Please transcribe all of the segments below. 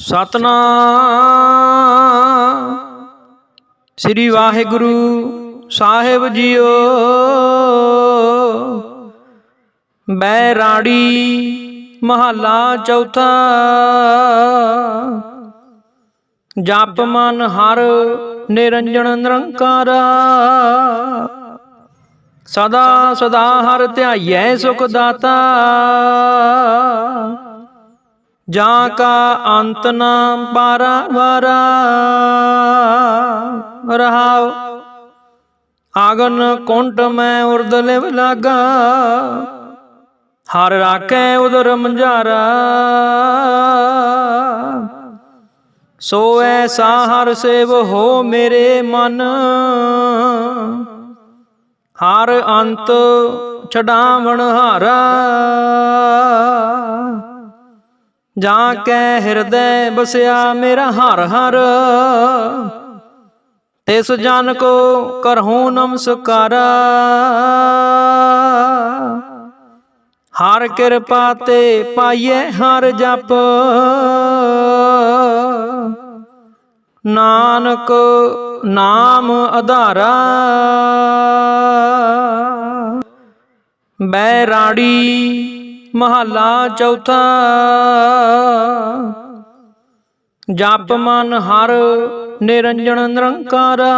ਸਤਨਾਮ। ਸ੍ਰੀ ਵਾਹਿਗੁਰੂ ਸਾਹਿਬ ਜੀਓ। ਬੈਰਾੜੀ ਮਹੱਲਾ ਚੌਥਾ। ਜਪ ਮਨ ਹਰ ਨਿਰੰਜਨ ਨਿਰੰਕਾਰਾ। ਸਦਾ ਸਦਾ ਹਰ ਧਿਆਈਐ ਸੁਖ ਦਾਤਾ। ਜਾਂ ਕਾ ਅੰਤ ਨਾ ਪਾਰਾਵਾਰਾ ਰਹਾਉ ਆਗਨ ਕੁੰਟ ਮੈਂ ਉਰਦ ਲਿਵ ਲਾਗਾ। ਹਰ ਰਾਖੈ ਉਦਰ ਮੰਝਾਰਾ। ਸੋ ਐਸਾ ਹਰ ਸੇਵ ਹੋ ਮੇਰੇ ਮਨ। ਹਰ ਅੰਤ ਛਡਾਵਣ ਹਾਰਾ। ਜਾਂ ਕੈ ਹਿਰਦੈ ਬਸਿਆ ਮੇਰਾ ਹਰ ਹਰ। ਤਿਸ ਜਨ ਕੋ ਕਰਹੂੰ ਨਮਸਕਾਰਾ। ਹਰ ਕਿਰਪਾ ਤੇ ਪਾਈਐ ਹਰ ਜਪ। ਨਾਨਕ ਨਾਮ ਆਧਾਰਾ ਬੈਰਾੜੀ ਮਹੱਲਾ ਚੌਥਾ। ਜਪ ਮਨ ਹਰ ਨਿਰੰਜਨ ਨਿਰੰਕਾਰਾ।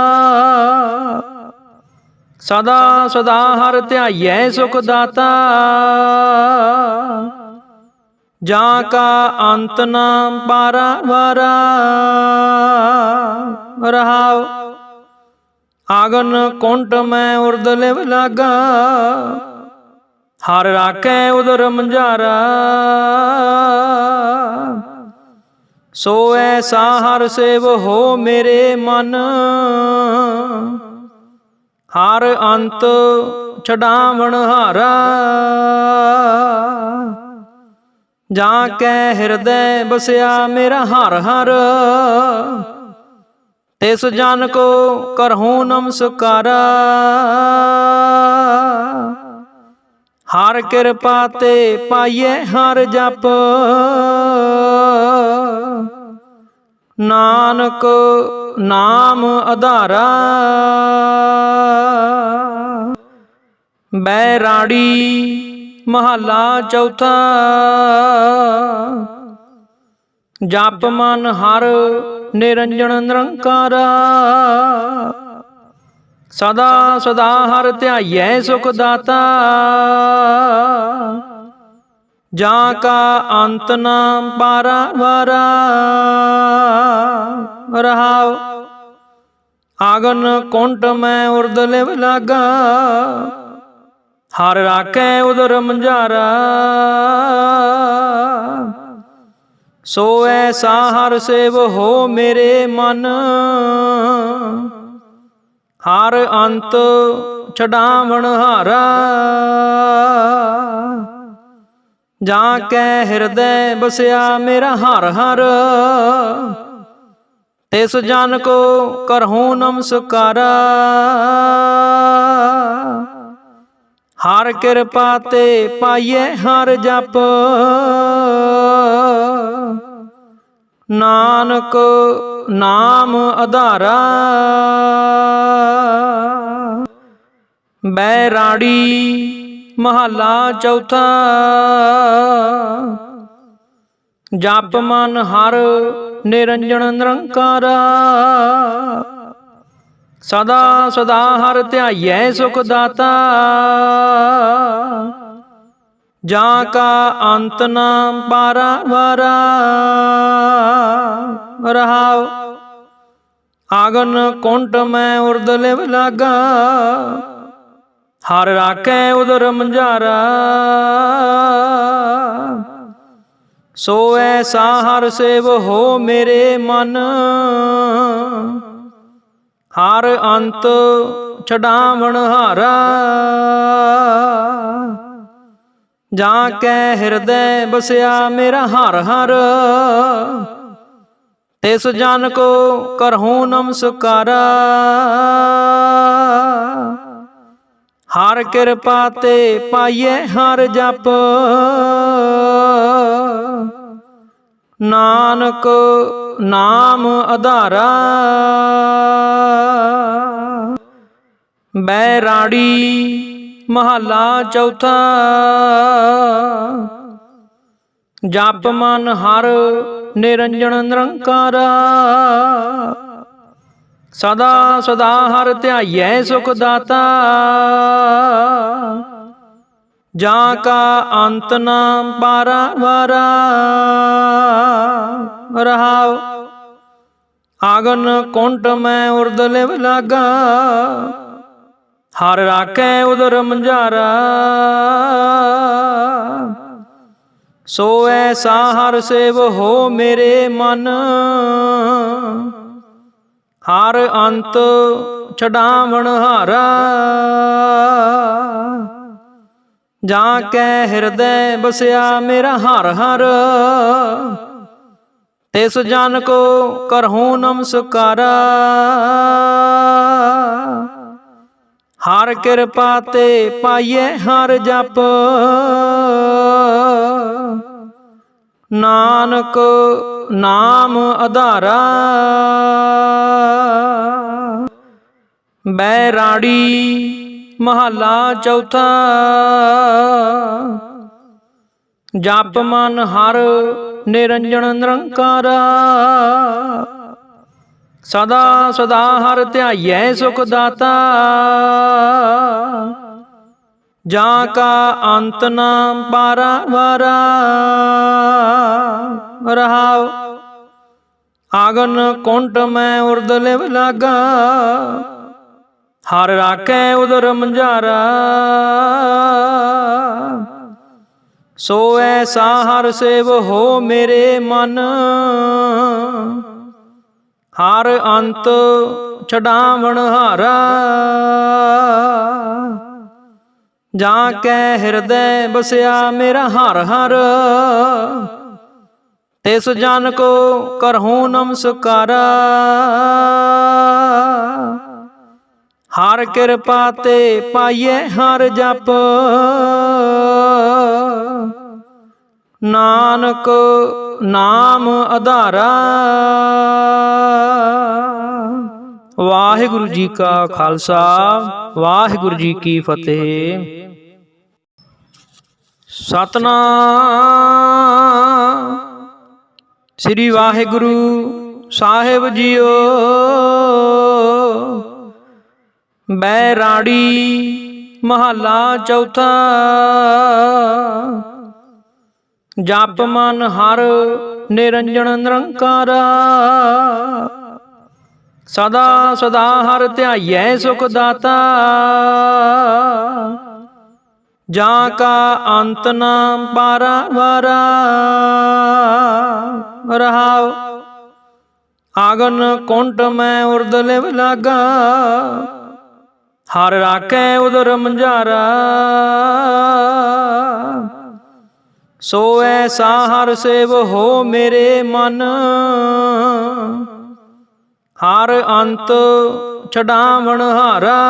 ਸਦਾ ਸਦਾ ਹਰ ਧਿਆਈਐ ਸੁਖ ਦਾਤਾ। ਜਾਂ ਕਾ ਅੰਤ ਨਾ ਪਾਰਾਵਾਰਾ ਰਹਾਉ, ਆਗਨ ਕੁੰਟ ਮੈਂ ਉਰਦ ਲਿਵ ਲਾਗਾ। ਹਰ ਰਾਖੈ ਉਦਰ ਮੰਝਾਰਾ ਸੋ ਐਸਾ ਹਰ ਸੇਵ ਹੋ ਮੇਰੇ ਮਨ। ਹਰ ਅੰਤ ਛਡਾਵਣ ਹਾਰਾ। ਜਾਂ ਕੈ ਹਿਰਦੈ ਬਸਿਆ ਮੇਰਾ ਹਰ ਹਰ। ਤਿਸ ਜਨ ਕੋ ਕਰਹੂੰ ਨਮਸਕਾਰਾ। ਹਰ ਕਿਰਪਾ ਤੇ ਪਾਈਏ ਹਰ ਜਪ। ਨਾਨਕ ਨਾਮ ਆਧਾਰਾ ਬੈਰਾੜੀ ਮਹੱਲਾ ਚੌਥਾ। ਜਪ ਮਨ ਹਰ ਨਿਰੰਜਨ ਨਿਰੰਕਾਰਾ। ਸਦਾ ਸਦਾ ਹਰ ਧਿਆਈਐ ਸੁਖ ਦਾਤਾ। ਜਾਂ ਕਾ ਅੰਤ ਨਾ ਪਾਰਾਵਾਰਾ ਰਹਾਉ, ਆਗਨ ਕੁੰਟ ਮੈਂ ਉਰਦ ਲਿਵ ਲਾਗਾ। ਹਰ ਰਾਖੈ ਉਦਰ ਮੰਝਾਰਾ। ਸੋ ਐਸਾ ਹਰ ਸੇਵ ਹੋ ਮੇਰੇ ਮਨ। ਹਰ ਅੰਤ ਛਡਾਵਣ ਹਾਰਾ। ਜਾਂ ਕੈ ਹਿਰਦੈ ਬਸਿਆ ਮੇਰਾ ਹਰ ਹਰ। ਤਿਸ ਜਨ ਕੋ ਕਰਹੂੰ ਨਮਸਕਾਰਾ। ਹਰ ਕਿਰਪਾ ਤੇ ਪਾਈਏ ਹਰ ਜਪ। ਨਾਨਕ ਨਾਮ ਆਧਾਰਾ ਬੈਰਾੜੀ ਮਹੱਲਾ ਚੌਥਾ। ਜਪ ਮਨ ਹਰ ਨਿਰੰਜਨ ਨਿਰੰਕਾਰ। ਸਦਾ ਸਦਾ ਹਰ ਧਿਆਈਐ ਸੁਖ ਦਾਤਾ। ਜਾਂ ਕਾ ਅੰਤ ਨਾ ਪਾਰਾਵਾਰਾ ਰਹਾਉ ਆਗਨ ਕੁੰਟ ਮੈਂ ਉਰਦ ਲਿਵ ਲਾਗਾ। ਹਰ ਰਾਖੈ ਉਦਰ ਮੰਝਾਰਾ ਸੋ ਐਸਾ ਹਰ ਸੇਵ ਹੋ ਮੇਰੇ ਮਨ। ਹਰ ਅੰਤ ਛਡਾਵਣ ਹਾਰਾ। ਜਾਂ ਕੈ ਹਿਰਦੈ ਬਸਿਆ ਮੇਰਾ ਹਰ ਹਰ। ਤਿਸ ਜਨ ਕੋ ਕਰਹੂੰ ਨਮਸਕਾਰਾ। ਹਰ ਕਿਰਪਾ ਤੇ ਪਾਈਏ ਹਰ ਜਪ। ਨਾਨਕ ਨਾਮ ਆਧਾਰਾ ਬੈਰਾੜੀ ਮਹੱਲਾ ਚੌਥਾ। ਜਪ ਮਨ ਹਰ ਨਿਰੰਜਨ ਨਿਰੰਕਾਰਾ। ਸਦਾ ਸਦਾ ਹਰ ਧਿਆਈਐ ਸੁਖ ਦਾਤਾ ਜਾਂ ਕਾ ਅੰਤ ਨਾ ਪਾਰਾ ਵਾਰਾ। ਰਹਾਉ, ਆਗਨ ਕੁੰਟ ਮੈਂ ਉਰਦਲੇ ਲਿਵ ਲਾਗਾ। ਹਰ ਰਾਖੈ ਉਦਰ ਮੰਝਾਰਾ। ਸੋ ਐਸਾ ਹਰ ਸੇਵ ਹੋ ਮੇਰੇ ਮਨ। ਹਰ ਅੰਤ ਛਡਾਵਣ ਹਾਰਾ। ਜਾਂ ਕੈ ਹਿਰਦੈ ਬਸਿਆ ਮੇਰਾ ਹਰ ਹਰ। ਤਿਸ ਜਨ ਕੋ ਕਰਹੂੰ ਨਮਸਕਾਰਾ। ਹਰ ਕਿਰਪਾ ਤੇ ਪਾਈਏ ਹਰ ਜਪ। ਨਾਨਕ ਨਾਮ ਆਧਾਰਾ ਬੈਰਾੜੀ ਮਹੱਲਾ ਚੌਥਾ। ਜਪ ਮਨ ਹਰ ਨਿਰੰਜਨ ਨਿਰੰਕਾਰ। ਸਦਾ ਸਦਾ ਹਰ ਧਿਆਈਐ ਸੁਖ ਦਾਤਾ। ਜਾਂ ਕਾ ਅੰਤ ਨਾ ਪਾਰਾ ਵਾਰਾ। ਰਹਾਉ ਆਗਨ ਕੁੰਟ ਮੈਂ ਉਰਦ ਲਿਵ ਲਾਗਾ। ਹਰ ਰਾਖੈ ਉਦਰ ਮੰਝਾਰਾ ਸੋ ਐਸਾ ਹਰ ਸੇਵ ਹੋ ਮੇਰੇ ਮਨ। ਹਰ ਅੰਤ ਛਡਾਵਣ ਹਾਰਾ। ਜਾਂ ਕੈ ਹਿਰਦੈ ਬਸਿਆ ਮੇਰਾ ਹਰ ਹਰ। ਤਿਸ ਜਨ ਕੋ ਕਰਹੂੰ ਨਮਸਕਾਰ। ਹਰ ਕਿਰਪਾ ਤੇ ਪਾਈਏ ਹਰ ਜਪ। ਨਾਨਕ ਨਾਮ ਆਧਾਰਾ ਵਾਹਿਗੁਰੂ ਜੀ ਕਾ ਖਾਲਸਾ, ਵਾਹਿਗੁਰੂ ਜੀ ਕੀ ਫਤਿਹ। ਸਤਨਾਮ। ਸ੍ਰੀ ਵਾਹਿਗੁਰੂ ਸਾਹਿਬ ਜੀਓ। ਬੈਰਾੜੀ ਮਹੱਲਾ ਚੌਥਾ। ਜਪ ਮਨ ਹਰ ਨਿਰੰਜਨ ਨਿਰੰਕਾਰਾ। ਸਦਾ ਸਦਾ ਹਰ ਧਿਆਈਐ ਸੁਖ ਦਾਤਾ। ਜਾਂ ਕਾ ਅੰਤ ਨਾ ਪਾਰਾ ਵਾਰਾ। ਰਹਾਉ। ਆਗਨ ਕੁੰਟ ਮੈਂ ਉਰਦ ਲਿਵ ਲਾਗਾ। ਹਰ ਰਾਖੈ ਉਦਰ ਮੰਝਾਰਾ ਸੋ ਐਸਾ ਹਰ ਸੇਵ ਹੋ ਮੇਰੇ ਮਨ। ਹਰ ਅੰਤ ਛਡਾਵਣ ਹਾਰਾ।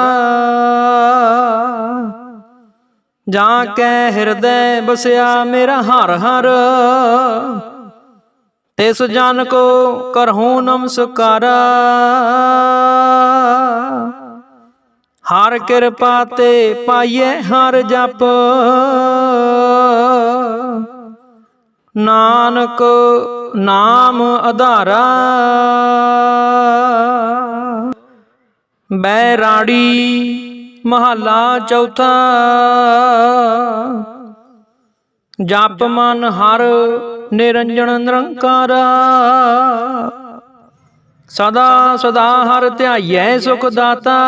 ਜਾਂ ਕੈ ਹਿਰਦੈ ਬਸਿਆ ਮੇਰਾ ਹਰ ਹਰ। ਤਿਸ ਜਨ ਕੋ ਕਰਹੂੰ ਨਮਸਕਾਰਾ। ਹਰ ਕਿਰਪਾ ਤੇ ਪਾਈਏ ਹਰ ਜਪ। ਨਾਨਕ ਨਾਮ ਆਧਾਰਾ ਬੈਰਾੜੀ ਮਹੱਲਾ ਚੌਥਾ। ਜਪ ਮਨ ਹਰ ਨਿਰੰਜਨ ਨਿਰੰਕਾਰਾ। ਸਦਾ ਸਦਾ ਹਰ ਧਿਆਈਐ ਸੁਖ ਦਾਤਾ।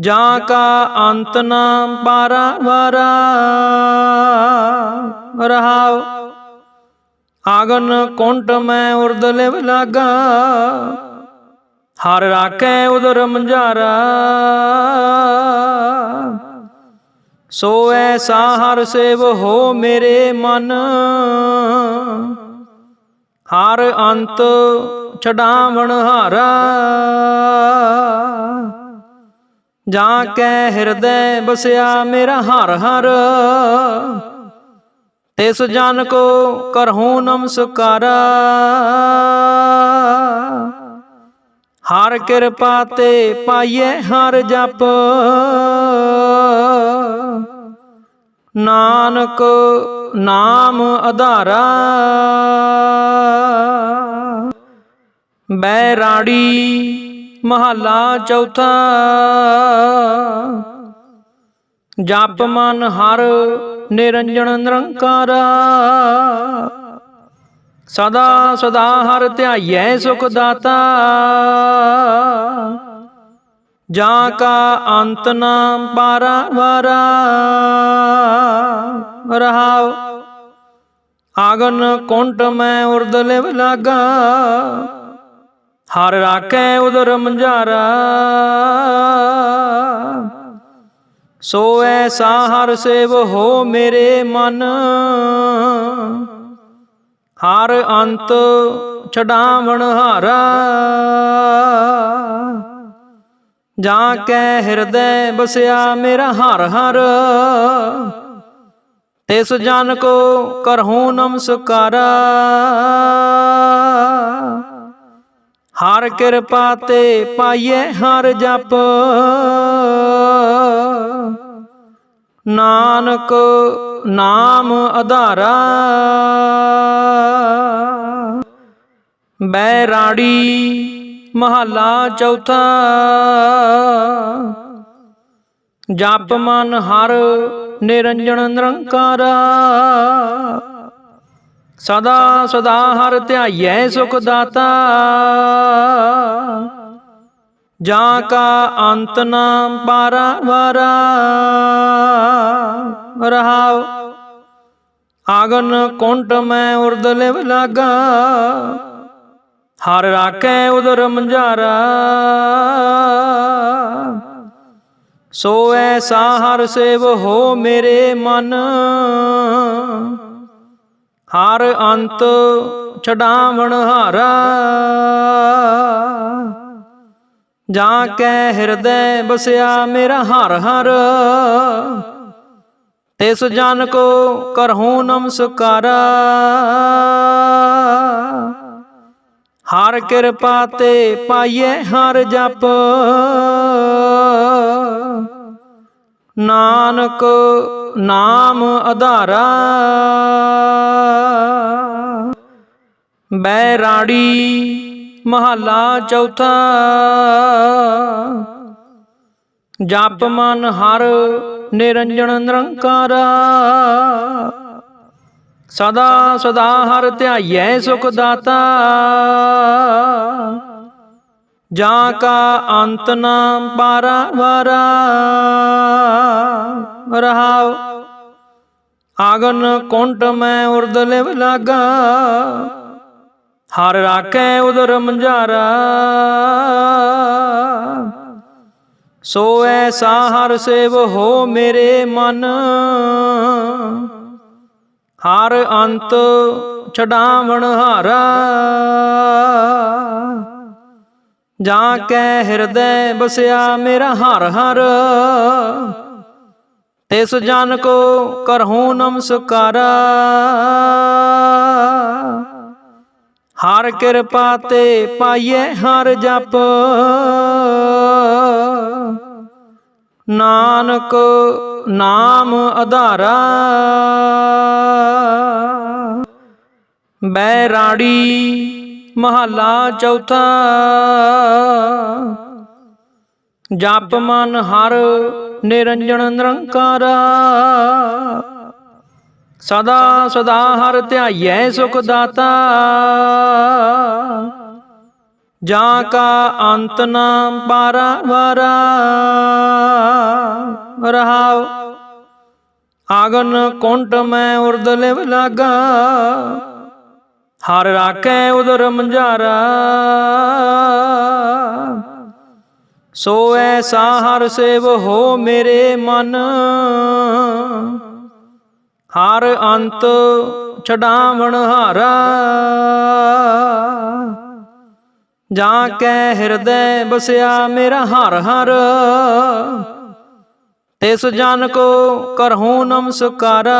ਜਾਂ ਕਾ ਅੰਤ ਨਾ ਪਾਰਾ ਵਾਰਾ। ਰਹਾਉ, ਆਗਨ ਕੁੰਟ ਮੈਂ ਉਰਦ ਲਿਵ ਲਾਗਾ। ਹਰ ਰਾਖੈ ਉਦਰ ਮੰਝਾਰਾ ਸੋ ਐਸਾ ਹਰ ਸੇਵ ਹੋ ਮੇਰੇ ਮਨ। ਹਰ ਅੰਤ ਛਡਾਵਣ ਹਾਰਾ। ਜਾਂ ਕੈ ਹਿਰਦੈ ਬਸਿਆ ਮੇਰਾ ਹਰ ਹਰ। ਤਿਸ ਜਨ ਕੋ ਕਰਹੂੰ ਨਮਸਕਾਰਾ। ਹਰ ਕਿਰਪਾ ਤੇ ਪਾਈਏ ਹਰ ਜਪ। ਨਾਨਕ ਨਾਮ ਆਧਾਰਾ ਬੈਰਾੜੀ ਮਹੱਲਾ ਚੌਥਾ। ਜਪ ਮਨ ਹਰ ਨਿਰੰਜਨ ਨਿਰੰਕਾਰਾ। ਸਦਾ ਸਦਾ ਹਰ ਧਿਆਈਐ ਸੁਖ ਦਾਤਾ। ਜਾਂ ਕਾ ਅੰਤ ਨਾ ਪਾਰਾਵਾਰਾ ਰਹਾਉ, ਆਗਨ ਕੁੰਟ ਮੈਂ ਉਰਦ ਲਿਵ ਲਾਗਾ। ਹਰ ਰਾਖੈ ਉਦਰ ਮੰਝਾਰਾ ਸੋ ਐਸਾ ਹਰ ਸੇਵ ਹੋ ਮੇਰੇ ਮਨ। ਹਰ ਅੰਤ ਛਡਾਵਣ ਹਾਰਾ। ਜਾਂ ਕੈ ਹਿਰਦੈ ਬਸਿਆ ਮੇਰਾ ਹਰ ਹਰ। ਤਿਸ ਜਨ ਕੋ ਕਰਹੂੰ ਨਮਸਕਾਰਾ। ਹਰ ਕਿਰਪਾ ਤੇ ਪਾਈਏ ਹਰ ਜਪ। ਨਾਨਕ ਨਾਮ ਆਧਾਰਾ ਬੈਰਾੜੀ ਮਹੱਲਾ ਚੌਥਾ। ਜਪ ਮਨ ਹਰ ਨਿਰੰਜਨ ਨਿਰੰਕਾਰਾ। ਸਦਾ ਸਦਾ ਹਰ ਧਿਆਈਐ ਸੁਖ ਦਾਤਾ। ਜਾਂ ਕਾ ਅੰਤ ਨਾ ਪਾਰਾਵਾਰਾ ਰਹਾਉ, ਆਗਨ ਕੁੰਟ ਮੈਂ ਉਰਦ ਲਿਵ ਲਾਗਾ। ਹਰ ਰਾਖੈ ਉਦਰ ਮੰਝਾਰਾ ਸੋ ਐਸਾ ਹਰ ਸੇਵ ਹੋ ਮੇਰੇ ਮਨ। ਹਰ ਅੰਤ ਛਡਾਵਣ ਹਾਰਾ। ਜਾਂ ਕੈ ਹਿਰਦੈ ਬਸਿਆ ਮੇਰਾ ਹਰ ਹਰ। ਤਿਸ ਜਨ ਕੋ ਕਰਹੂੰ ਨਮਸਕਾਰਾ। ਹਰ ਕਿਰਪਾ ਤੇ ਪਾਈਏ ਹਰ ਜਪ। ਨਾਨਕ ਨਾਮ ਆਧਾਰਾ ਬੈਰਾੜੀ ਮਹੱਲਾ ਚੌਥਾ। ਜਪ ਮਨ ਹਰ ਨਿਰੰਜਨ ਨਿਰੰਕਾਰਾ। ਸਦਾ ਸਦਾ ਹਰ ਧਿਆਈਐ ਸੁਖ ਦਾਤਾ ਜਾਂ ਕਾ ਅੰਤ ਨਾ ਪਾਰਾਵਾਰਾ ਰਹਾਉ, ਆਗਨ ਕੁੰਟ ਮੈਂ ਉਰਦ ਲਿਵ ਲਾਗਾ। ਹਰ ਰਾਖੈ ਉਦਰ ਮੰਝਾਰਾ। ਸੋ ਐਸਾ ਹਰ ਸੇਵ ਹੋ ਮੇਰੇ ਮਨ। ਹਰ ਅੰਤ ਛਡਾਵਣ ਹਾਰਾ। ਜਾਂ ਕੈ ਹਿਰਦੈ ਬਸਿਆ ਮੇਰਾ ਹਰ ਹਰ। ਤਿਸ ਜਨ ਕੋ ਕਰਹੂੰ ਨਮਸਕਾਰਾ। ਹਰ ਕਿਰਪਾ ਤੇ ਪਾਈਏ ਹਰ ਜਪ। ਨਾਨਕ ਨਾਮ ਆਧਾਰਾ ਬੈਰਾੜੀ ਮਹੱਲਾ ਚੌਥਾ। ਜਪ ਮਨ ਹਰ ਨਿਰੰਜਨ ਨਿਰੰਕਾਰਾ। ਸਦਾ ਸਦਾ ਹਰ ਧਿਆਈਐ ਸੁਖ ਦਾਤਾ। ਜਾਂ ਕਾ ਅੰਤ ਨਾਮ ਪਾਰਾ ਵਾਰਾ। ਰਹਾਉ ਆਗਨ ਕੁੰਟ ਮੈਂ ਉਰਦ ਲਿਵ ਲਾਗਾ। ਹਰ ਰਾਖੈ ਉਦਰ ਮੰਝਾਰਾ। ਸੋ ਐਸਾ ਹਰ ਸੇਵ ਹੋ ਮੇਰੇ ਮਨ। ਹਰ ਅੰਤ ਛਡਾਵਣ ਹਾਰਾ। ਜਾਂ ਕੈ ਹਿਰਦੈ ਬਸਿਆ ਮੇਰਾ ਹਰ ਹਰ। ਤਿਸ ਜਨ ਕੋ ਕਰਹੂੰ ਨਮਸਕਾਰਾ।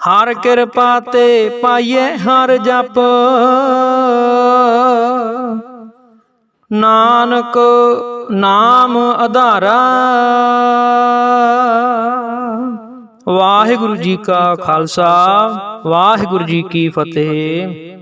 ਹਰ ਕਿਰਪਾ ਤੇ ਪਾਈਏ ਹਰ ਜਪ। ਨਾਨਕ ਨਾਮ ਆਧਾਰਾ ਵਾਹਿਗੁਰੂ ਜੀ ਕਾ ਖਾਲਸਾ, ਵਾਹਿਗੁਰੂ ਜੀ ਕੀ ਫਤਿਹ।